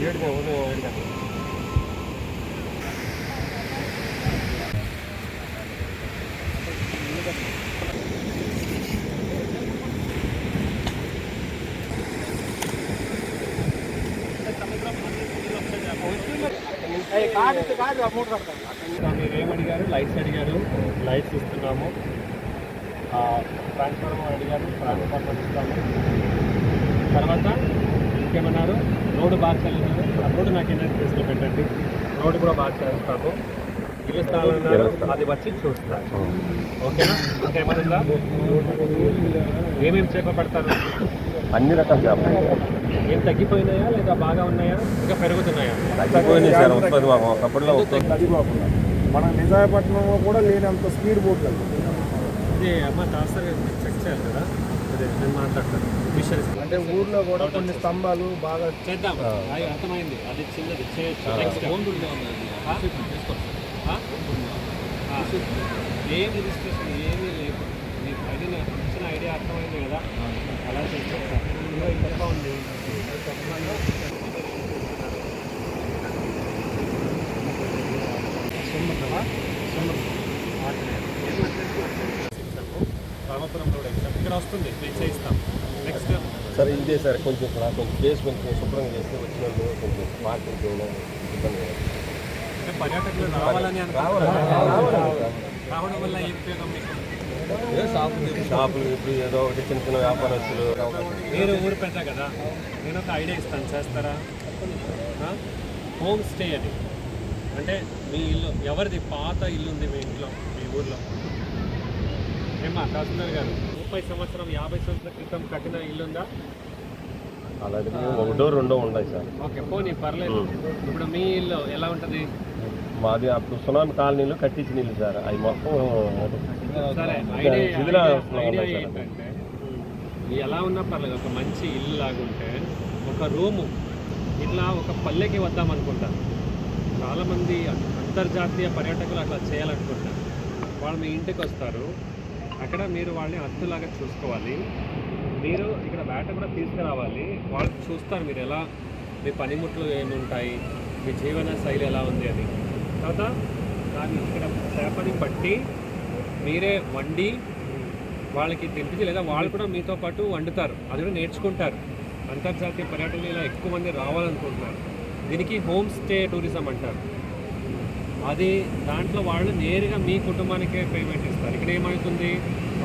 ఏడు ఉదయం ఏడు మీరు ఏమడిగారు లైట్స్ అడిగారు లైట్స్ ఇస్తున్నాము. ట్రాన్స్ఫార్మర్ అడిగారు ట్రాన్స్ఫార్మర్ ఇస్తాము తర్వాత ఇంకేమన్నారు? రోడ్డు బాగా చల్లినారు. ఆ రోడ్డు నాకు ఎన్నో కేసులు పెట్టండి. రోడ్డు కూడా బాగా చేస్తాము ఇల్లు స్థలాలు అది వచ్చి చూస్తాను ఓకేనా? ఇంకేమన్నా ఏమేమి చేపడతారు అన్ని రకాల చేపలు. ఏం తగ్గిపోయినాయా లేదా బాగా ఉన్నాయా? ఇంకా పెరుగుతున్నాయా? తగ్గిపోయినాయి సార్ వస్తుంది మాకు. ఒకప్పుడులో వస్తుంది. తగ్గిపోకుండా? మన నిజాయపట్నంలో కూడా లేనంత స్పీడ్ బోట్లు ఇది అమ్మ ట్రాన్స్ఫర్ చెక్ చేయాలి కదా. అదే నేను మాట్లాడతాను. అంటే ఊర్లో కూడా కొన్ని స్తంభాలు బాగా చేద్దాం. అది అర్థమైంది. అది చిన్నది. చేయొచ్చు నెక్స్ట్ ఏం రిజిస్ట్రేషన్ ఏమీ లేదు. మీకు అది నాకు ఇచ్చిన ఐడియా అర్థమైంది కదా. అలా చేస్తాను ఇంకా ఉంది ఎగ్జామ్ ఇక్కడ వస్తుంది చేయిస్తాం నెక్స్ట్ సరే ఇదే సార్ కొంచెం ఇక్కడ కొంచెం ప్లేస్ కొంచెం శుభ్రంగా చేస్తే వచ్చిన కొంచెం మార్కెట్ చేయడం ఇబ్బంది పర్యాటకులు రావాలని రావడం వల్ల ఏం ఉపయోగం మీకు? షాపులు ఇప్పుడు ఏదో ఒకటి చిన్న చిన్న వ్యాపారస్తులు మీరు ఊరు పెద్ద కదా? నేను ఒక ఐడియా ఇస్తాను. చేస్తారా? హోమ్ స్టే అని అంటే మీ ఇల్లు ఎవరిది? పాత ఇల్లు ఉంది మీ ఇంట్లో మీ ఊర్లో. ఏమా తహసీల్దార్ గారు. ముప్పై సంవత్సరం యాభై సంవత్సరాల క్రితం కట్టిన ఇల్లు ఉందా అలాంటి ఒకటో రెండో ఉన్నాయి సార్. ఓకే పోనీ పర్లేదు. ఇప్పుడు మీ ఇల్లు ఎలా ఉంటుంది? మాది అప్పుడు సునామీ కాలనీలో కట్టించిన ఇల్లు సార్. అవి మొత్తం సరే ఐడియా ఐడియా-. ఏంటంటే ఎలా ఉన్నా పర్లేదు ఒక మంచి ఇల్లు లాగుంటే ఒక రూము ఇట్లా ఒక పల్లెకి వద్దాం అనుకుంటారు. చాలామంది అంతర్జాతీయ పర్యాటకులు అట్లా చేయాలనుకుంటారు. వాళ్ళు మీ ఇంటికి వస్తారు అక్కడ మీరు వాళ్ళని అత్తులాగా చూసుకోవాలి. మీరు ఇక్కడ వేట కూడా తీసుకురావాలి. వాళ్ళు చూస్తారు మీరు ఎలా మీ పనిముట్లు ఏమి ఉంటాయి మీ జీవన శైలి ఎలా ఉంది అని. తర్వాత దాన్ని ఇక్కడ చేపని పట్టి మీరే వండి వాళ్ళకి తినిపించి లేదా వాళ్ళు కూడా మీతో పాటు వండుతారు. అది కూడా నేర్చుకుంటారు. అంతర్జాతీయ పర్యటన ఇలా ఎక్కువ మంది రావాలనుకుంటున్నారు. దీనికి హోమ్ స్టే టూరిజం అంటారు. అది దాంట్లో వాళ్ళు నేరుగా మీ కుటుంబానికే పేమెంట్ ఇస్తారు ఇక్కడ ఏమవుతుంది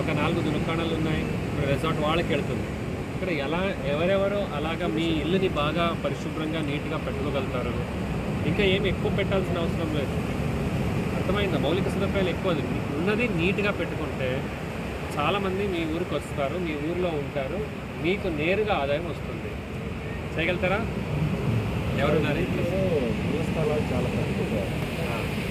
ఒక నాలుగు దుకాణాలు ఉన్నాయి ఇక్కడ రిసార్ట్ వాళ్ళకి వెళ్తుంది ఇక్కడ ఎలా ఎవరెవరు అలాగా మీ ఇల్లుని బాగా పరిశుభ్రంగా నీట్గా పెట్టుకోగలుగుతారు ఇంకా ఏమి ఎక్కువ పెట్టాల్సిన అవసరం లేదు అర్థమైందా మౌలిక సదుపాయాలు ఎక్కువ అది. ఉన్నది నీట్గా పెట్టుకుంటే చాలామంది మీ ఊరికి వస్తారు మీ ఊర్లో ఉంటారు మీకు నేరుగా ఆదాయం వస్తుంది చేయగలుగుతారా ఎవరున్నారు స్థలాలు చాలా